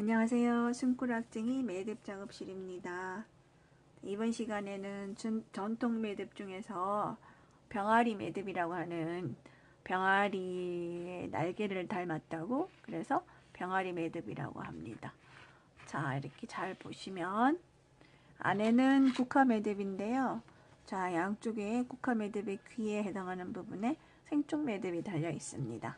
안녕하세요. 숨꾸락쟁이 매듭 작업실입니다. 이번 시간에는 전, 전통 매듭 중에서 병아리 매듭이라고 하는 병아리의 날개를 닮았다고 그래서 병아리 매듭이라고 합니다. 자 이렇게 잘 보시면 안에는 국화 매듭인데요. 자 양쪽에 국화 매듭의 귀에 해당하는 부분에 생쪽 매듭이 달려 있습니다.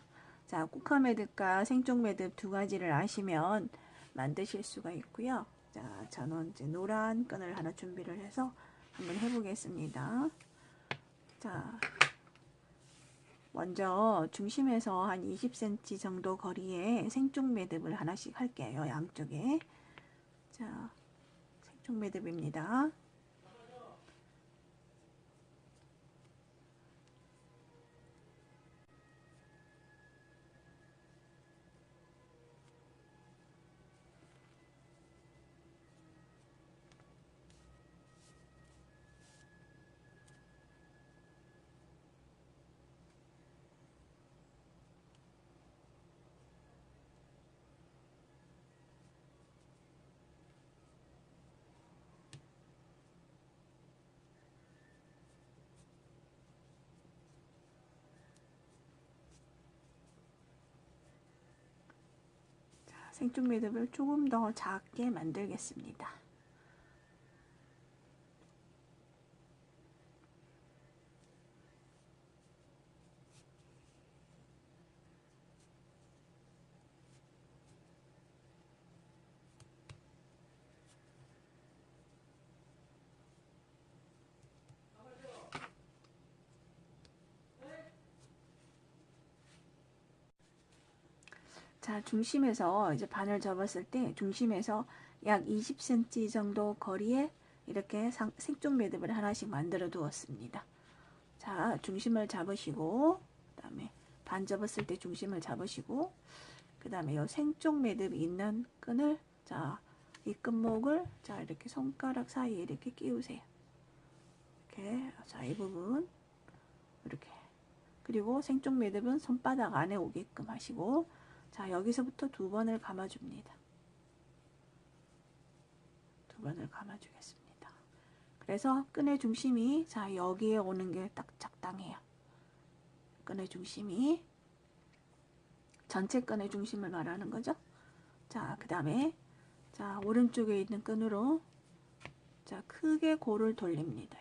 자, 국화 매듭과 생쪽 매듭 두 가지를 아시면 만드실 수가 있고요. 자, 저는 이제 노란 끈을 하나 준비를 해서 한번 해보겠습니다. 자, 먼저 중심에서 한 20cm 정도 거리에 생쪽 매듭을 하나씩 할게요. 양쪽에. 자, 생쪽 매듭입니다. 생쪽 매듭을 조금 더 작게 만들겠습니다. 자, 중심에서 이제 반을 접었을 때 중심에서 약 20cm 정도 거리에 이렇게 상, 생쪽 매듭을 하나씩 만들어 두었습니다. 자, 중심을 잡으시고 그 다음에 반 접었을 때 중심을 잡으시고 그 다음에 요 생쪽 매듭이 있는 끈을 자, 이 끝목을 자, 이렇게 손가락 사이에 이렇게 끼우세요. 이렇게 자, 이 부분 이렇게 그리고 생쪽 매듭은 손바닥 안에 오게끔 하시고 자, 여기서부터 두 번을 감아줍니다. 두 번을 감아주겠습니다. 그래서 끈의 중심이 자 여기에 오는 게 딱 적당해요. 끈의 중심이 전체 끈의 중심을 말하는 거죠. 자, 그 다음에 자 오른쪽에 있는 끈으로 자 크게 골을 돌립니다.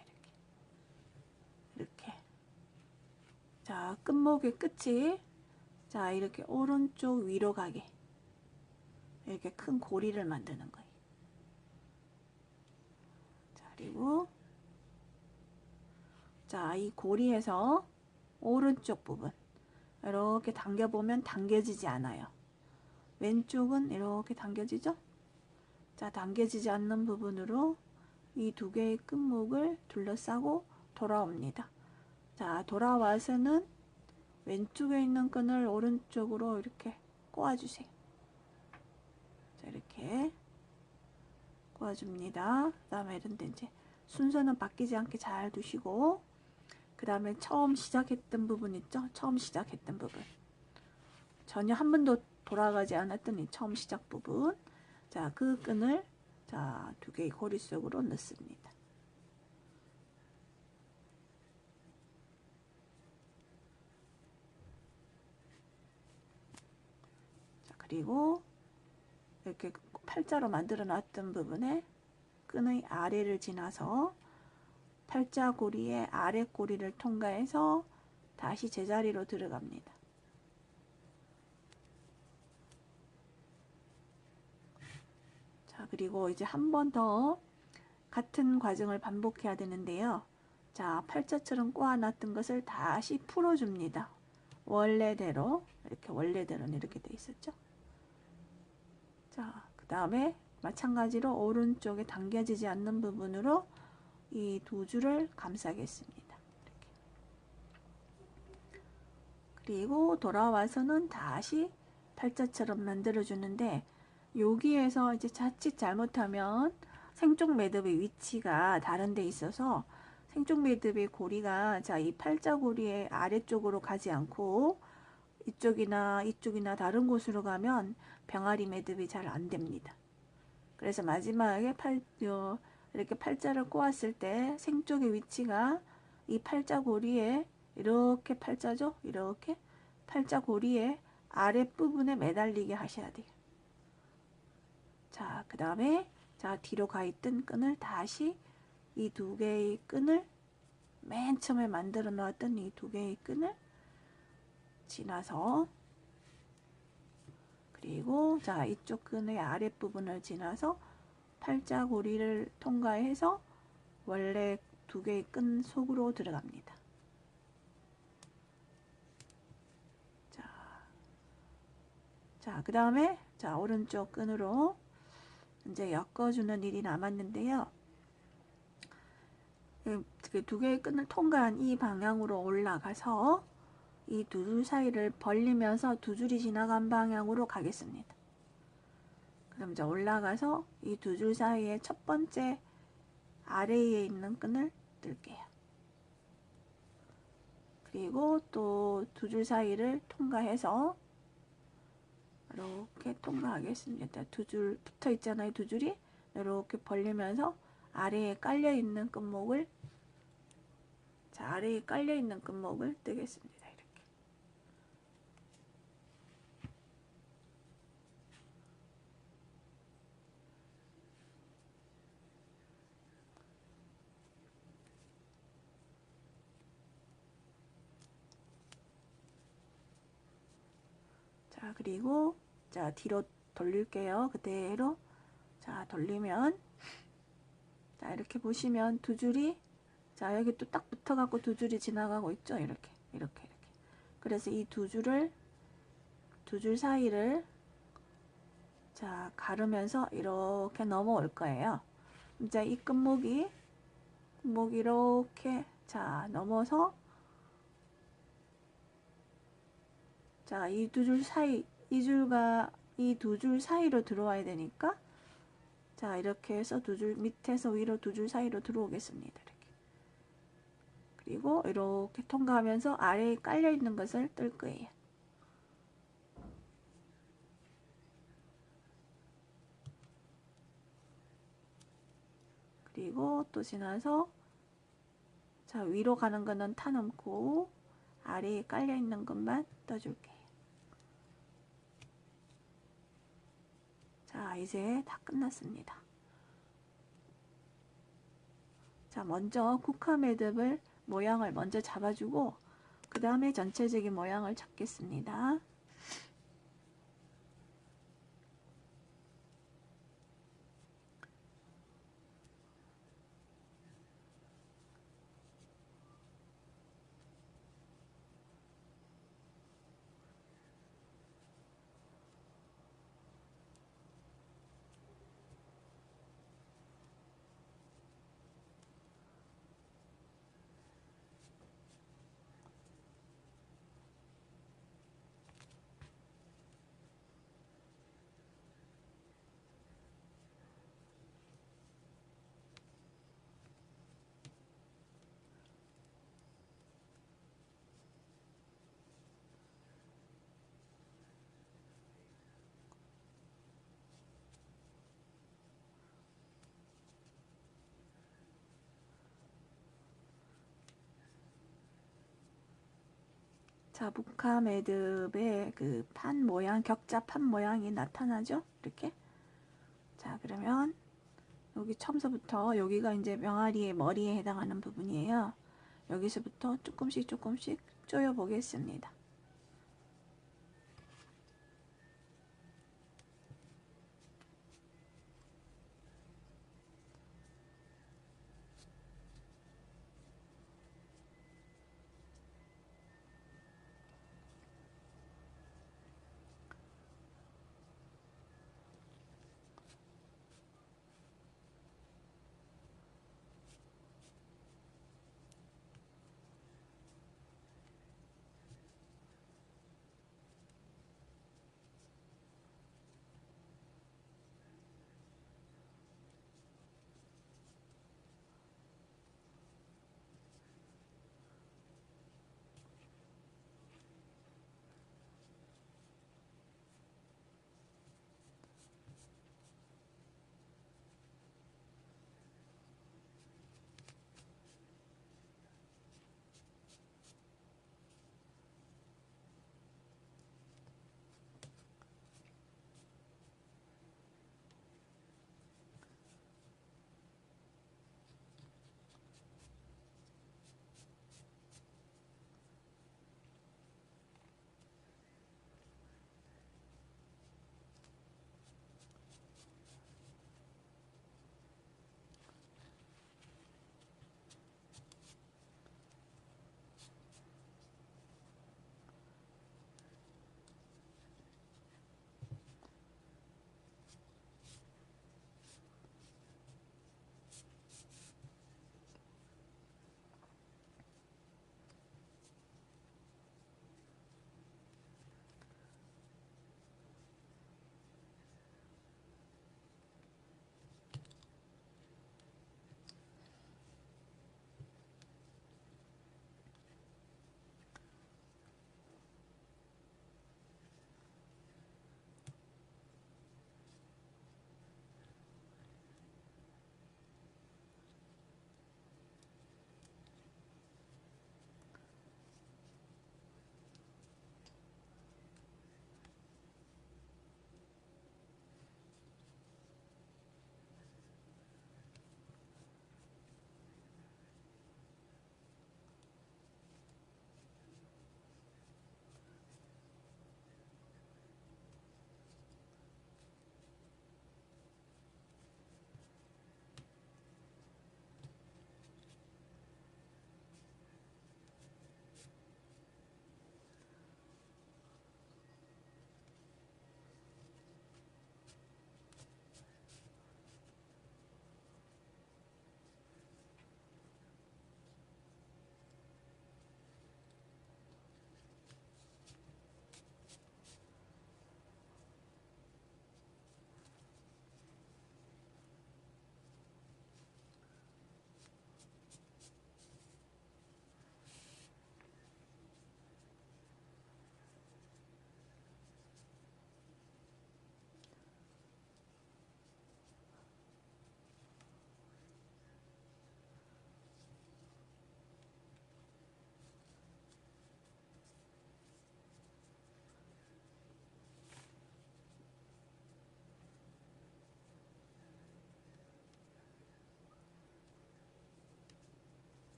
이렇게 이렇게 자 끝목의 끝이 자 이렇게 오른쪽 위로 가게 이렇게 큰 고리를 만드는 거예요. 자 그리고 자 이 고리에서 오른쪽 부분 이렇게 당겨보면 당겨지지 않아요. 왼쪽은 이렇게 당겨지죠? 자 당겨지지 않는 부분으로 이 두 개의 끝목을 둘러싸고 돌아옵니다. 자 돌아와서는 왼쪽에 있는 끈을 오른쪽으로 이렇게 꼬아주세요. 자, 이렇게 꼬아줍니다. 그 다음에 이런데 이제 순서는 바뀌지 않게 잘 두시고 그 다음에 처음 시작했던 부분 있죠? 처음 시작했던 부분 전혀 한 번도 돌아가지 않았던 이 처음 시작 부분 자, 그 끈을 자, 두 개의 고리 속으로 넣습니다. 그리고 이렇게 팔자로 만들어 놨던 부분에 끈의 아래를 지나서 팔자고리의 아래 고리를 통과해서 다시 제자리로 들어갑니다. 자 그리고 이제 한 번 더 같은 과정을 반복해야 되는데요. 자 팔자처럼 꼬아놨던 것을 다시 풀어줍니다. 원래대로 이렇게 원래대로는 이렇게 돼 있었죠. 자, 그 다음에 마찬가지로 오른쪽에 당겨지지 않는 부분으로 이 두 줄을 감싸겠습니다. 이렇게. 그리고 돌아와서는 다시 팔자처럼 만들어 주는데 여기에서 이제 자칫 잘못하면 생쪽 매듭의 위치가 다른 데 있어서 생쪽 매듭의 고리가 자 이 팔자 고리의 아래쪽으로 가지 않고 이쪽이나 이쪽이나 다른 곳으로 가면 병아리 매듭이 잘 안 됩니다. 그래서 마지막에 팔, 요, 이렇게 팔자를 꼬았을 때 생쪽의 위치가 이 팔자 고리에 이렇게 팔자죠? 이렇게 팔자 고리에 아랫부분에 매달리게 하셔야 돼요. 자, 그 다음에 자 뒤로 가 있던 끈을 다시 이 두 개의 끈을 맨 처음에 만들어 놓았던 이 두 개의 끈을 지나서 그리고 자 이쪽 끈의 아랫부분을 지나서 팔자고리를 통과해서 원래 두 개의 끈 속으로 들어갑니다. 자, 자, 그 다음에 자 오른쪽 끈으로 이제 엮어주는 일이 남았는데요. 그 두 개의 끈을 통과한 이 방향으로 올라가서 이 두 줄 사이를 벌리면서 두 줄이 지나간 방향으로 가겠습니다. 그럼 이제 올라가서 이 두 줄 사이에 첫 번째 아래에 있는 끈을 뜰게요. 그리고 또 두 줄 사이를 통과해서 이렇게 통과하겠습니다. 두 줄 붙어 있잖아요. 두 줄이 이렇게 벌리면서 아래에 깔려 있는 끈목을 자 아래에 깔려 있는 끈목을 뜨겠습니다. 자 그리고 자 뒤로 돌릴게요. 그대로. 자 돌리면 자 이렇게 보시면 두 줄이 자 여기 또 딱 붙어 갖고 두 줄이 지나가고 있죠? 이렇게 이렇게 이렇게. 그래서 이 두 줄을 두 줄 사이를 자 가르면서 이렇게 넘어올 거예요. 이제 이 끝목이 끝목이 이렇게 자 넘어서 자 이 두 줄 사이 이 줄과 이 두 줄 사이로 들어와야 되니까 자 이렇게 해서 두 줄 밑에서 위로 두 줄 사이로 들어오겠습니다. 이렇게. 그리고 이렇게 통과하면서 아래에 깔려 있는 것을 뜰 거예요. 그리고 또 지나서 자 위로 가는 거는 타 넘고 아래에 깔려 있는 것만 떠줄게요. 자 이제 다 끝났습니다. 자 먼저 국화 매듭을 모양을 먼저 잡아주고 그 다음에 전체적인 모양을 잡겠습니다. 자, 북카 매듭의 그 판 모양, 격자 판 모양이 나타나죠? 이렇게. 자, 그러면 여기 처음서부터 여기가 이제 명아리의 머리에 해당하는 부분이에요. 여기서부터 조금씩 조금씩 조여 보겠습니다.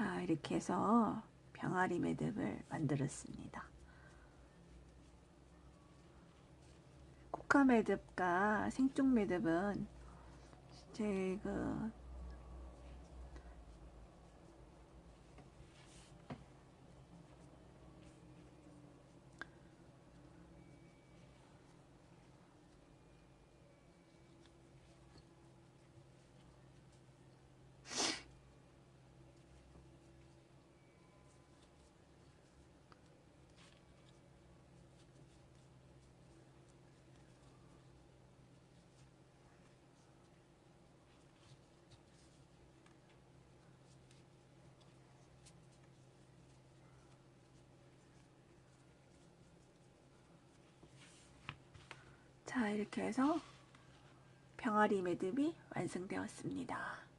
자, 이렇게 해서 병아리 매듭을 만들었습니다. 코카 매듭과 생쪽 매듭은 제그 자, 이렇게 해서 병아리 매듭이 완성되었습니다.